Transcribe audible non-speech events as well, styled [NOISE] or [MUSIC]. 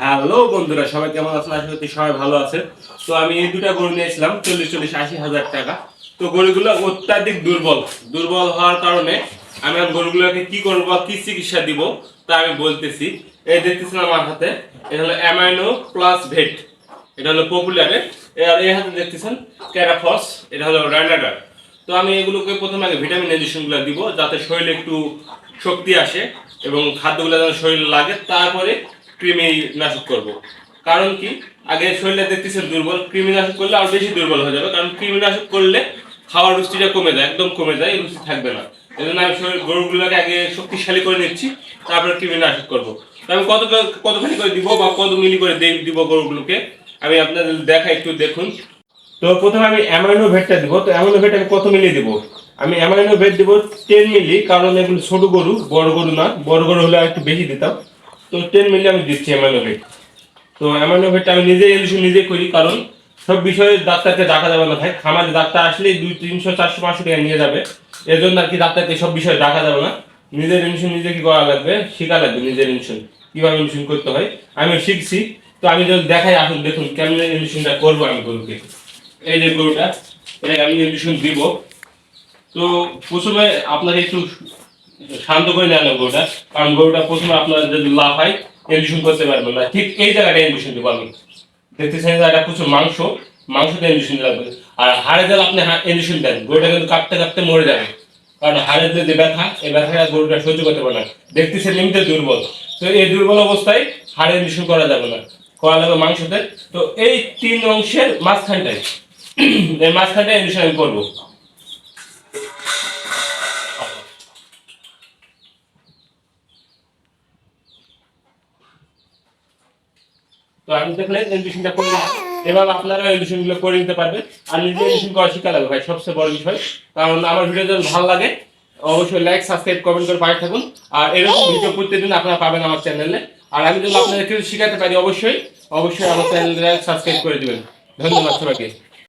Hello বন্ধুরা, সবাই কেমন আছেন? আশা করছি সবাই ভালো আছে তো আমি এই দুটা গরু নিয়েছিলাম, চল্লিশ চল্লিশ, আশি হাজার টাকা। তো গরুগুলো অত্যাধিক দুর্বল। দুর্বল হওয়ার কারণে আমি গরুগুলোকে কি করব বা কি চিকিৎসা দিব তা আমি বলতেছি। এই দেখতেছেন আমার হাতে, এটা হলো অ্যামাইনো প্লাস ভেট। এটা হলো পপুলারের আর এই হাতে দেখতেছেন ক্যারাফস, এটা হলো রানাডার তো আমি এগুলোকে প্রথমে আগে ভিটামিন ইঞ্জেকশনগুলো দিব, যাতে শরীরে একটু শক্তি আসে এবং খাদ্যগুলো যেন শরীরে লাগে। তারপরে কৃমি নাশক করব। কারণ কি? আগে শরীরে দেখতেছেন দুর্বল কৃমি নাশক করলে আরও বেশি দুর্বল হয়ে যাবে। কারণ কৃমি নাশক করলে খাওয়ার রুচিটা কমে যায়, একদম কমে যায়, এই রুচি থাকবে না। এই জন্য আমি শরীর, গরুগুলোকে আগে শক্তিশালী করে নিচ্ছি, তারপরে কৃমি নাশক করব আমি কত কতখানি করে দিব বা কত মিলি করে দিব গরুগুলোকে? আমি আপনাদের দেখা একটু দেখুন। তো প্রথমে আমি অ্যামাইনো ভেটটা দিব। তো অ্যামাইনো ভেট আমি কত মিলি দিব? আমি অ্যামাইনো ভেট দিব টেন মিলি, কারণ এগুলো ছোট গরু, বড় গরু না। বড় গরু হলে একটু বেশি দিতাম। তো টেন মিলি আমি দিচ্ছি অ্যামাইনোভেট তো অ্যামাইনোভেটটা আমি নিজে ইলিশন নিজে করি, কারণ সব বিষয়ে ডাক্তারকে ডাকা যাবে না ভাই। খামারে ডাক্তার আসলে দুই, তিনশো, চারশো, পাঁচশো টাকা নিয়ে যাবে। এর জন্য আর কি ডাক্তারকে সব বিষয়ে ডাকা যাবে না। নিজের ইনসুন নিজে কি করা লাগবে? শেখা লাগবে নিজের ইনসুন কীভাবে ইনসুন করতে হয়? আমি শিখছি। তো আমি যদি দেখাই, আসুন, দেখুন কেমন ইনসুনটা করব আমি গরুকে। এই যে গরুটা, এটাকে আমি ইনজেকশন দিব। তো প্রথমে আপনাকে একটু শান্ত করে নেওয়া লাগবে গরুটা। কারণ গরুটা প্রথমে আপনার যদি লাভ হয় ইনজেকশন করতে পারবেন না। ঠিক এই জায়গাটা ইনজেকশন দেবো আমি দেখতেছেন এই জায়গাটা প্রচুর মাংস। মাংসতে ইনজেকশন লাগবে। আর হাড়ে দিলে আপনি ইনজেকশন দেন গরুটা কিন্তু কাঁপতে কাঁপতে মরে যাবে। কারণ হাড়ের যে ব্যথা, এই ব্যথাটা গরুটা সহ্য করতে পারে না। দেখতেছেন এমনিতে দুর্বল। তো এই দুর্বল অবস্থায় হাড়ে ইনজেকশন করা যাবে না। করা যাবে মাংসতে। তো এই তিন অংশের মাঝখানটায়। [CLEARS THROAT] এই মাঝখানটায় ইনজেকশন আমি করব তো আমি দেখলে এডমিশনটা করে নিলাম। এবার আপনারা এডমিশনগুলো করে নিতে পারবেন। আর নিজে এডমিশন করা শিখা লাগবে ভাই, সবচেয়ে বড় বিষয়। কারণ আমার ভিডিও যদি ভালো লাগে, অবশ্যই লাইক সাবস্ক্রাইব কমেন্ট করে পাশে থাকুন। আর এরকম ভিডিও প্রতিদিন আপনারা পাবেন আমার চ্যানেলে আর আমি যদি আপনাদের কিছু শেখাতে পারি, অবশ্যই অবশ্যই আমার চ্যানেলটা সাবস্ক্রাইব করে দেবেন। ধন্যবাদ সবাইকে।